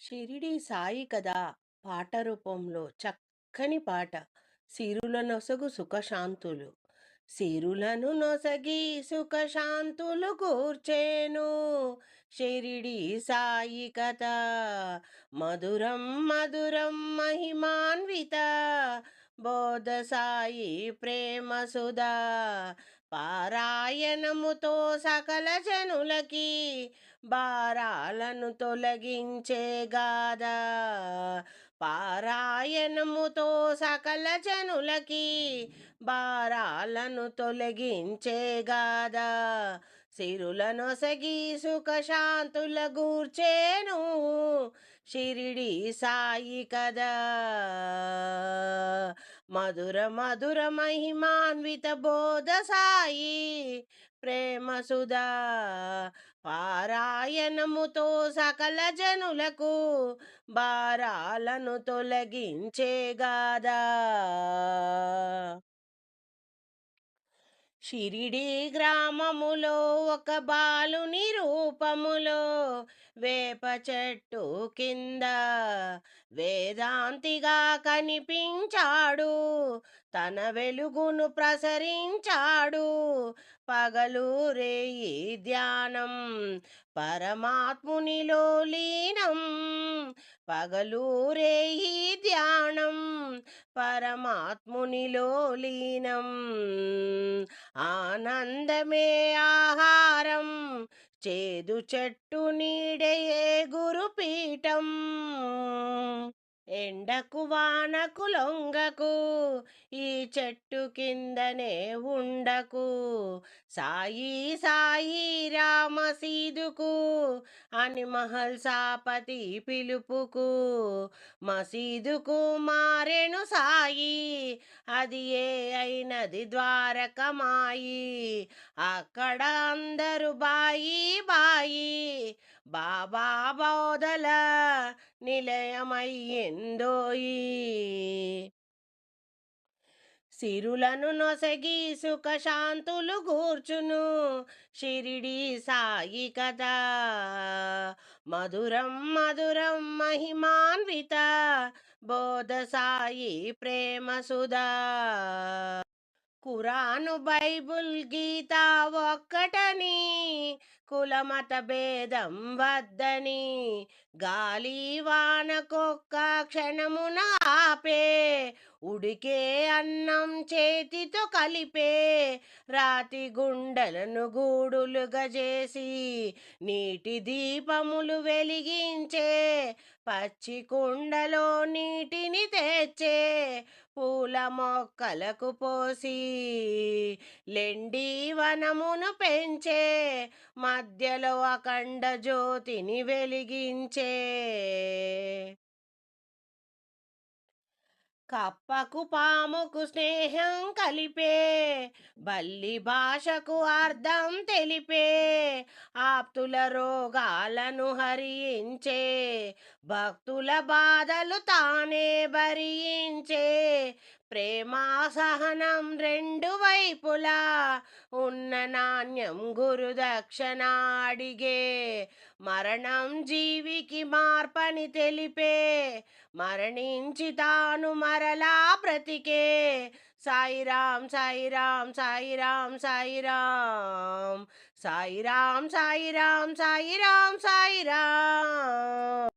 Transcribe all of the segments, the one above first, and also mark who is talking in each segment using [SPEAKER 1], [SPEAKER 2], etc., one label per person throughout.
[SPEAKER 1] షిరిడి సాయి కదా! పాట రూపంలో చక్కని పాట. సిరుల నొసగు సుఖశాంతులు. సిరులను నొసగి సుఖశాంతులు కూర్చేను. షిరిడి సాయి కథ. మధురం మధురం మహిమాన్విత. బోధ సాయి ప్రేమ సుధా. పారాయణముతో సకల జనులకి భారాలను తొలగించే గాదా పారాయణముతో సకల జనులకి భారాలను తొలగించే గాదా సిరులనొసగి సుఖశాంతుల గూర్చేను. షిరిడి సాయి కదా మధుర మధుర మహిమాన్విత బోధ సాయి ప్రేమ సుధా. పారాయణముతో సకల జనులకు భారాలను తొలగించే గాదా షిరిడి గ్రామములో ఒక బాలుని రూపములో వేప చెట్టు కింద వేదాంతిగా కనిపించాడు. తన వెలుగును ప్రసరించాడు. పగలు రేయి ధ్యానం పరమాత్మునిలో లీనం. పగలు రేయి ధ్యానం పరమాత్మునిలో లీనం. ఆనందమే ఆహారం చేదు చెట్టు నీడయే గురుపీఠం. ఎండకు వానకు లొంగకు ఈ చెట్టు కిందనే ఉండకు. సాయి సాయి రామ సీదుకు అని మహల్ సాపతి పిలుపుకు. మసీదుకు మారెను సాయి అది ఏ అయినది ద్వారకమాయి. అక్కడ అందరు బాయి బాయి బాబా బోధల నిలయమయ్యిందోయి సిరులను నొసగి సుఖశాంతులు కూర్చును షిరిడి సాయి కదా మధురం మధురం మహిమాన్విత. బోధ సాయి ప్రేమ సుధా. కురాను బైబుల్ గీత ఒక్కటని కులమత భేదం వద్దని గాలి వానకొక్క క్షణమున ఆపే ఉడికే అన్నం చేతితో కలిపే. రాతి గుండెలను గూడులుగా చేసి నీటి దీపములు వెలిగించే. పచ్చి కుండలో నీటిని తెచ్చే. పూల మొక్కలకు పోసి లెండి వనమును పెంచే మధ్యలో అఖండ జ్యోతిని వెలిగించే. కప్పకు పాముకు స్నేహం కలిపే బల్లి భాషకు అర్థం తెలిపే ఆప్తుల రోగాలను హరించే భక్తుల బాధలు తానే భరించే ప్రేమ సహనం రెండు వైపులా ఉన్న నాణ్యం గురు దక్షిణ అడిగే మరణం జీవికి మార్పని తెలిపే మరణించి తాను మరలా బ్రతికే. సాయిరాం సాయిరాం సాయిరాం సాయిరాం సాయిరాం సాయిరాం సాయిరాం సాయిరాం.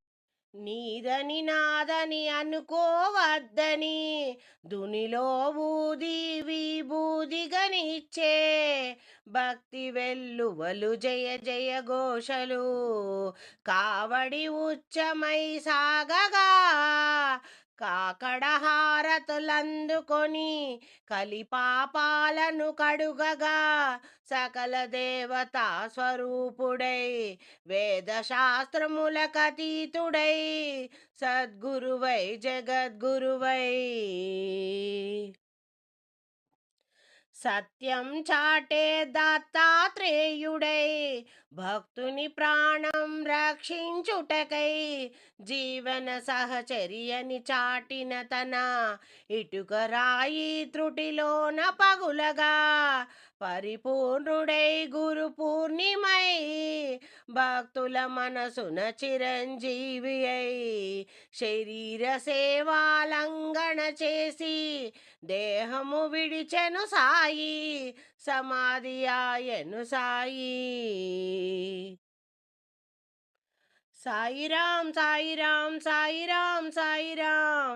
[SPEAKER 1] నీదని నాదని అనుకోవద్దని దునిలో ఊది విభూదిగనిచ్చే భక్తి వెల్లువలు జయ జయ ఘోషలు కావడి ఉచ్చమై సాగగా. కాకడ హారతులందుకొని కలిపాపాలను కడుగగా సకల దేవతా స్వరూపుడై వేదశాస్త్రములకతీతుడై సద్గురువై జగద్గురువై. సత్యం చాటే దత్తాత్రేయుడై భక్తుని ప్రాణం రక్షించుటకై జీవన సహచర్యని చాటిన తన ఇటుక రాయి త్రుటిలోన పగులగా పరిపూర్ణుడై గురు పూర్ణిమై భక్తుల మనసున చిరంజీవి అయి శరీర సేవాలంగణ చేసి దేహము విడిచెను సాయి సమాధి ఆయను సాయి. సాయిరాం సాయిరాం సాయిరాం సాయిరాం